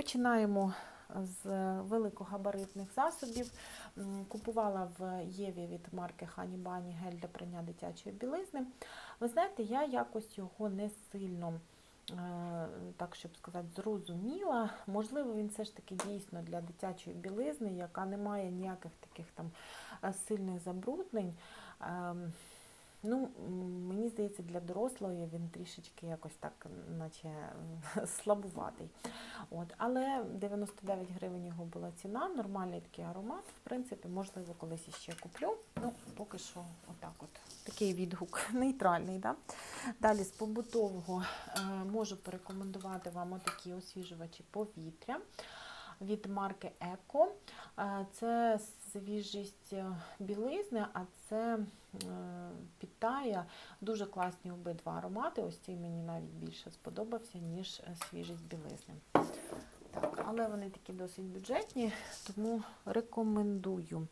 Починаємо з великогабаритних засобів. Купувала в Єві від марки Honey Bunny гель для прання дитячої білизни. Ви знаєте, я якось його не сильно, е, так щоб сказати, зрозуміла. Можливо, він все ж таки дійсно для дитячої білизни, яка не має ніяких таких там е, сильних забруднень. Ну, мені здається, для дорослої він трішечки якось так, наче слабуватий. От, але 99 гривень його була ціна, нормальний такий аромат. В принципі, можливо, колись іще куплю. Ну, поки що, отак от. Такий відгук нейтральний. Да? Далі з побутового е, можу порекомендувати вам отакі освіжувачі повітря від марки Еко. Е, Це свіжість е, білизни, а це е, питає дуже класні обидва аромати. Ось цей мені навіть більше сподобався, ніж свіжість білизни. Так, але вони такі досить бюджетні, тому рекомендую.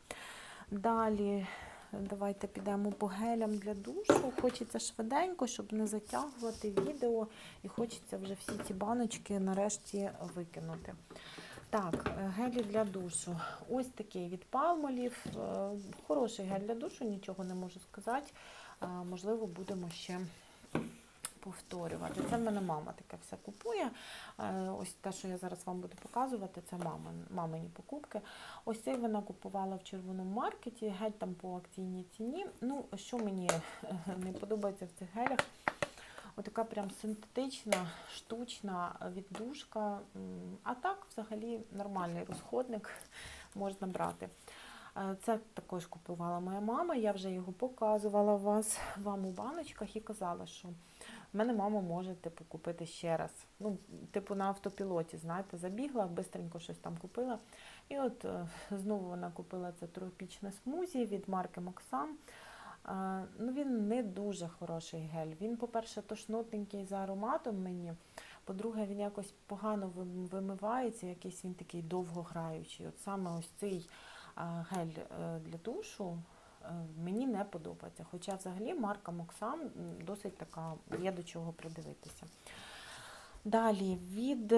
Далі давайте підемо по гелям для душу. Хочеться швиденько, щоб не затягувати відео, і хочеться вже всі ці баночки нарешті викинути. Так, е, гелі для душу. Ось такий від палмолів. Е, Хороший гель для душу, нічого не можу сказати. Е, Можливо, будемо ще повторювати. Це в мене мама таке все купує. Ось те, що я зараз вам буду показувати, це мамині покупки. Ось цей вона купувала в червоному маркеті, геть там по акційній ціні. Ну, що мені не подобається в цих гелях, Отака прям синтетична, штучна віддушка. А так, взагалі, нормальний розходник можна брати. Е, Це також купувала моя мама. Я вже його показувала вас вам у баночках і казала, що в мене мама може типу, купити ще раз. Ну, типу на автопілоті, знаєте, забігла, бистренько щось там купила. І от е, знову вона купила це тропічне смузі від марки Максан. Ну, він не дуже хороший гель. Він, по-перше, тошнотненький за ароматом мені. По-друге, він якось погано вимивається, якийсь він такий довгограючий. От саме ось цей гель е, для душу е, мені не подобається. Хоча взагалі марка Моксан досить така, є до чого придивитися. Далі від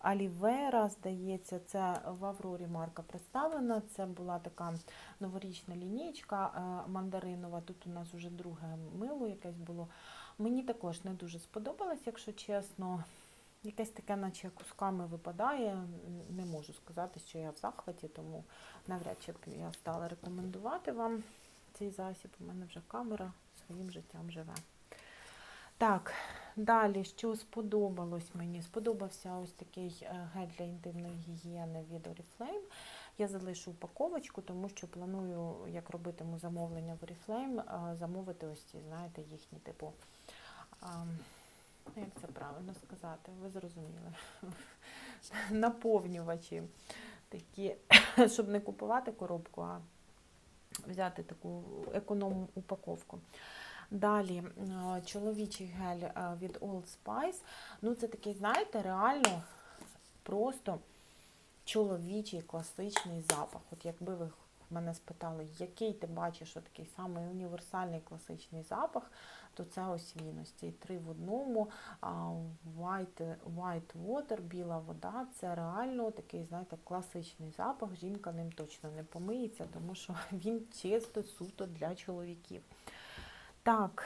Алівера, здається, це в Аврорі марка представлена. Це була така новорічна лінійка е, мандаринова. Тут у нас вже друге мило якесь було. Мені також не дуже сподобалось, якщо чесно. Якесь таке, наче кусками випадає. Не можу сказати, що я в захваті, тому навряд чи б я стала рекомендувати вам цей засіб. У мене вже камера своїм життям живе. Так, далі, що сподобалось мені? Сподобався ось такий е, гель для інтимної гігієни від Oriflame. Я залишу упаковочку, тому що планую, як робитиму замовлення в Oriflame, е, замовити ось ці, знаєте, їхні типу. Як це правильно сказати? Ви зрозуміли. Наповнювачі такі, щоб не купувати коробку, а взяти таку економ упаковку. Далі е, чоловічий гель е, від Old Spice. Ну, це такий, знаєте, реально просто чоловічий класичний запах. От якби ви мене спитали, який ти бачиш такий самий універсальний класичний запах, то це ось він. Ось цей три в одному. White, white water, біла вода. Це реально такий, знаєте, класичний запах. Жінка ним точно не помиється, тому що він чисто суто для чоловіків. Так,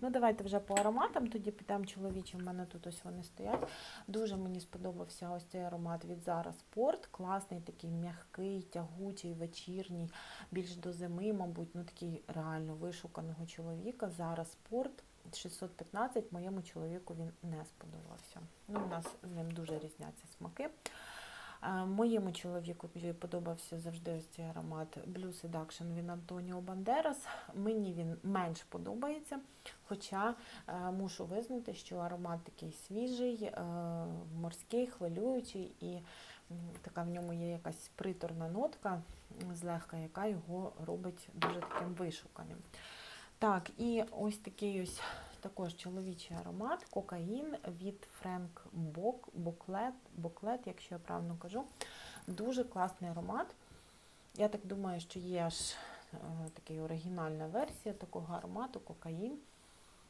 ну давайте вже по ароматам, тоді підемо чоловічим. У мене тут ось вони стоять. Дуже мені сподобався ось цей аромат від Zara Sport. Класний, такий м'який, тягучий, вечірній, більш до зими, мабуть, ну такий реально вишуканого чоловіка. Zara Sport 615. Моєму чоловіку він не сподобався. Ну, у нас з ним дуже різняться смаки. Моєму чоловіку подобався завжди ось цей аромат Blue Seduction від Антоніо Бандерас. Мені він менш подобається, хоча е, мушу визнати, що аромат такий свіжий, е, морський, хвилюючий, і така в ньому є якась приторна нотка злегка, яка його робить дуже таким вишуканим. Так, і ось такий ось також чоловічий аромат, кокаїн від Френк Бок, Боклет, Боклет, якщо я правильно кажу. Дуже класний аромат. Я так думаю, що є аж е, така оригінальна версія такого аромату, кокаїн.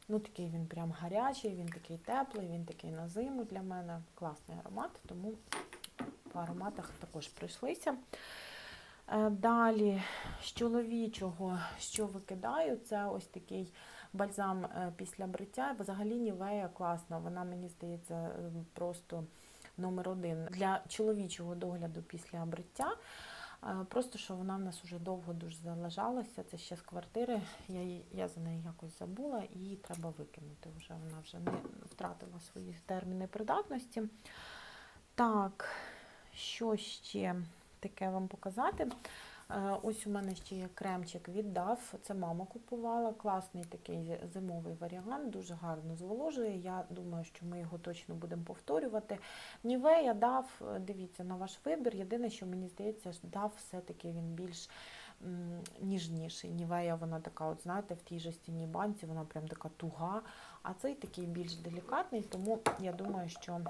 Ну, такий він прям гарячий, він такий теплий, він такий на зиму для мене. Класний аромат, тому по ароматах також прийшлися. Е, Далі з чоловічого, що викидаю, це ось такий бальзам е, після бриття. Взагалі Нівея класна, вона мені здається е, просто номер один для чоловічого догляду після бриття. Е, Просто що вона в нас вже довго дуже залежалася. Це ще з квартири. Я, я за неї якось забула її треба викинути. Вже вона вже не втратила свої терміни придатності. Так, що ще таке вам показати? Е, Ось у мене ще є кремчик від DAF. Це мама купувала. Класний такий зимовий варіант, дуже гарно зволожує. Я думаю, що ми його точно будемо повторювати. Нівея дав, дивіться на ваш вибір. Єдине, що мені здається, дав все-таки він більш ніжніший. Нівея, вона така, от знаєте, в тій жестяній банці, вона прям така туга, а цей такий більш делікатний, тому я думаю, що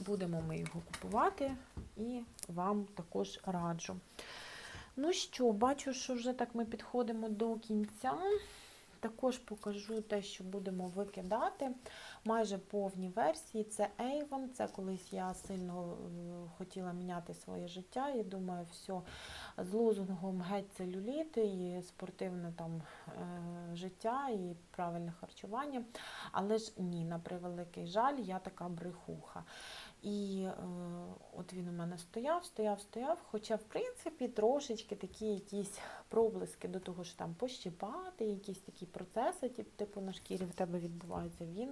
будемо ми його купувати і вам також раджу. Ну що, бачу, що вже так ми підходимо до кінця. Також покажу те, що будемо викидати. Майже повні версії. Це Avon. Це колись я сильно е, хотіла міняти своє життя. І думаю, все з лозунгом геть целюліт і спортивне там е, життя і правильне харчування. Але ж ні, на превеликий жаль, я така брехуха. І е, от він у мене стояв, стояв, стояв. Хоча, в принципі, трошечки такі якісь проблиски до того, що там пощипати, якісь такі процеси, типу на шкірі в тебе відбуваються. Він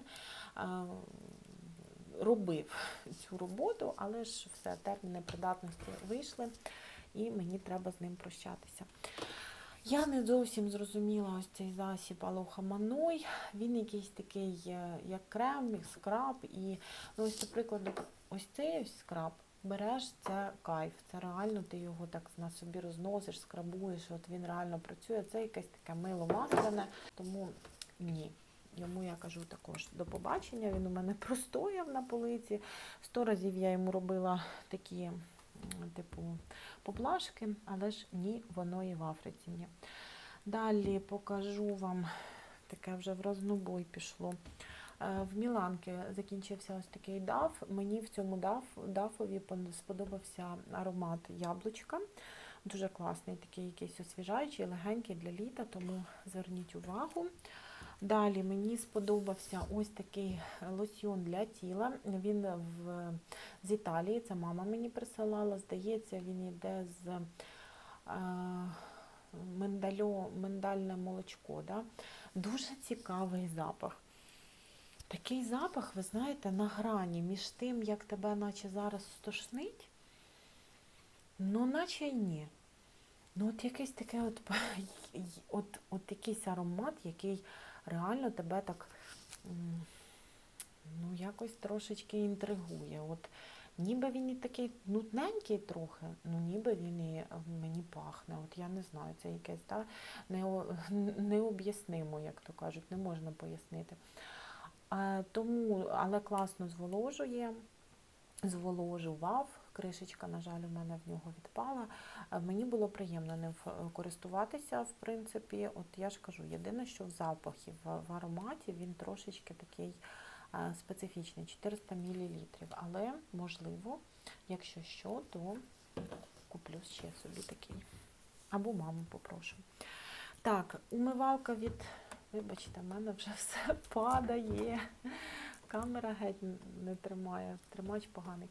е, робив цю роботу, але ж все, терміни придатності вийшли, і мені треба з ним прощатися. Я не зовсім зрозуміла ось цей засіб Алоха Маной. Він якийсь такий, е, як крем, як скраб. І ну, ось, наприклад, ось цей ось скраб. Береш, це кайф, це реально ти його так на собі розносиш, скрабуєш, от він реально працює. Це якесь таке мило масляне, тому ні. Йому я кажу також до побачення. Він у мене простояв на полиці. Сто разів я йому робила такі, типу, поблажки, але ж ні, воно і в Африці ні. Далі покажу вам таке вже в рознобой пішло. Е, В Міланки закінчився ось такий даф. Мені в цьому даф, дафові сподобався аромат яблучка. Дуже класний, такий якийсь освіжаючий, легенький для літа, тому зверніть увагу. Далі мені сподобався ось такий лосьйон для тіла. Він в, з Італії, це мама мені присилала. Здається, він йде з е, миндальо, миндальне молочко. Да? Дуже цікавий запах. Такий запах, ви знаєте, на грані між тим, як тебе наче зараз стошнить, ну наче й ні. Ну, от якийсь таке от, от, от якийсь аромат, який реально тебе так ну, якось трошечки інтригує. От ніби він і такий нудненький трохи, ну ніби він і мені пахне. От я не знаю, це якесь та, необ'яснимо, як то кажуть, не можна пояснити. Е, Тому, але класно зволожує, зволожував. Кришечка, на жаль, у мене в нього відпала. Е, Мені було приємно ним користуватися, в принципі. От я ж кажу, єдине, що в запахі, в, в ароматі він трошечки такий е, специфічний, 400 мл. Але, можливо, якщо що, то куплю ще собі такий. Або маму попрошу. Так, умивалка від. Вибачте, в мене вже все падає. Камера геть не тримає, тримач поганий.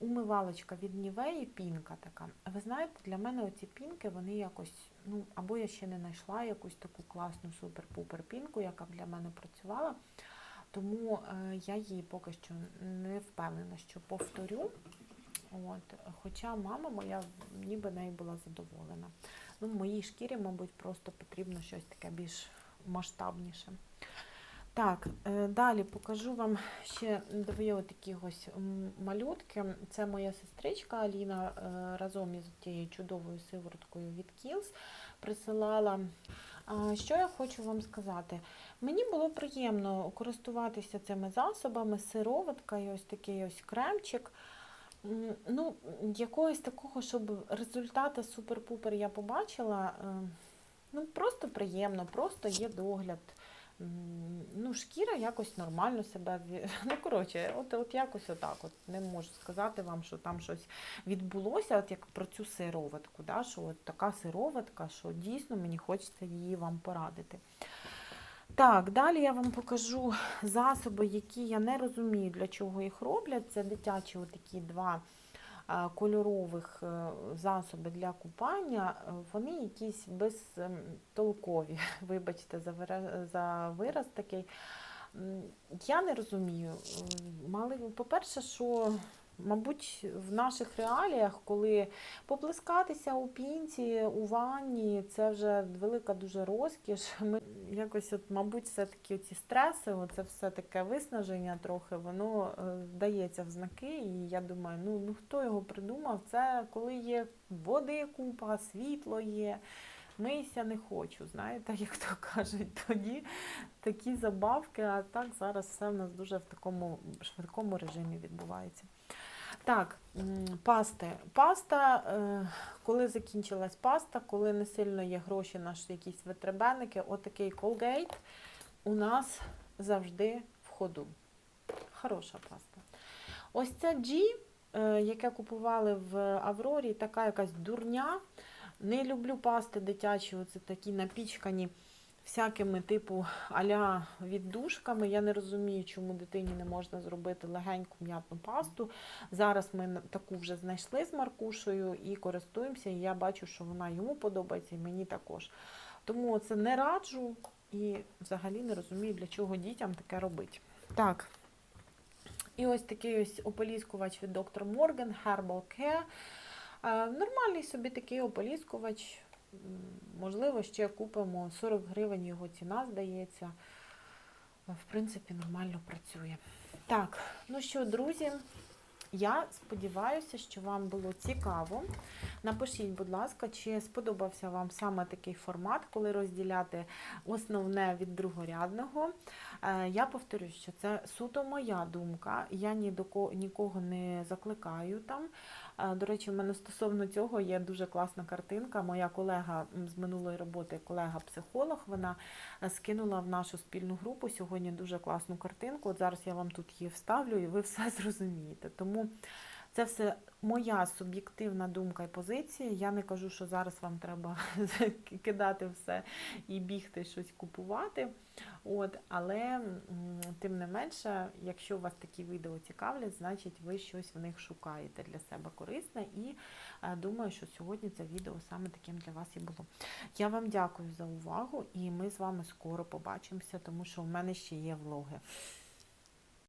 Умивалочка від Нівеї, пінка така. Ви знаєте, для мене оці пінки, вони якось, ну, або я ще не знайшла якусь таку класну супер-пупер пінку, яка б для мене працювала. Тому е, я її поки що не впевнена, що повторю. От. Хоча мама моя ніби нею була задоволена. Ну, моїй шкірі, мабуть, просто потрібно щось таке більш масштабніше. Так, е, далі покажу вам ще дві отакі ось малютки. Це моя сестричка Аліна е, разом із тією чудовою сивороткою від Kiehl's присилала. Що я хочу вам сказати? Мені було приємно користуватися цими засобами, сироватка і ось такий ось кремчик. Ну, якогось такого, щоб результата супер-пупер я побачила. е, Ну, просто приємно, просто є догляд ну, шкіра якось нормально себе Ну, коротше, от, от якось отак. От не можу сказати вам, що там щось відбулося, от як про цю сироватку, да, що от така сироватка, що дійсно мені хочеться її вам порадити. Так, далі я вам покажу засоби, які я не розумію, для чого їх роблять. Це дитячі отакі два кольорових засобів для купання. Е, Вони якісь безтолкові, вибачте за вираз такий. Я не розумію. По-перше, що, мабуть, в наших реаліях, коли поплескатися у пінці, у ванні, це вже велика дуже розкіш. Ми якось, от, мабуть, все-таки ці стреси, це все таке виснаження трохи, воно е, дається в знаки. І я думаю, ну, ну хто його придумав? Це коли є води купа, світло є. Мийся не хочу, знаєте, як то кажуть, тоді такі забавки, а так зараз все в нас дуже в такому швидкому режимі відбувається. Так, пасти. Паста, е, коли закінчилась паста, коли не сильно є гроші на якісь витребенники, отакий Colgate у нас завжди в ходу. Хороша паста. Ось ця G, е, яке купували в Аврорі, така якась дурня. Не люблю пасти дитячі, оце такі напічкані всякими типу аля віддушками. Я не розумію, чому дитині не можна зробити легеньку м'ятну пасту. Зараз ми таку вже знайшли з Маркушею і користуємося. І я бачу, що вона йому подобається, і мені також. Тому це не раджу і взагалі не розумію, для чого дітям таке робити. Так. І ось такий ось ополіскувач від доктор Морген Herbal Care. Нормальний собі такий ополіскувач. Можливо, ще купимо 40 гривень його ціна, здається. В принципі, нормально працює. Так, ну що, друзі, я сподіваюся, що вам було цікаво. Напишіть, будь ласка, чи сподобався вам саме такий формат, коли розділяти основне від другорядного. Е, Я повторюю, що це суто моя думка. Я ні до ко- нікого не закликаю там. Е, До речі, в мене стосовно цього є дуже класна картинка. Моя колега з минулої роботи, колега-психолог, вона е, скинула в нашу спільну групу сьогодні дуже класну картинку. От зараз я вам тут її вставлю, і ви все зрозумієте. Тому це все моя суб'єктивна думка і позиція. Я не кажу, що зараз вам треба кидати все і бігти щось купувати. От, але тим не менше, якщо вас такі відео цікавлять, значить ви щось в них шукаєте для себе корисне. І е, думаю, що сьогодні це відео саме таким для вас і було. Я вам дякую за увагу, і ми з вами скоро побачимося, тому що в мене ще є влоги.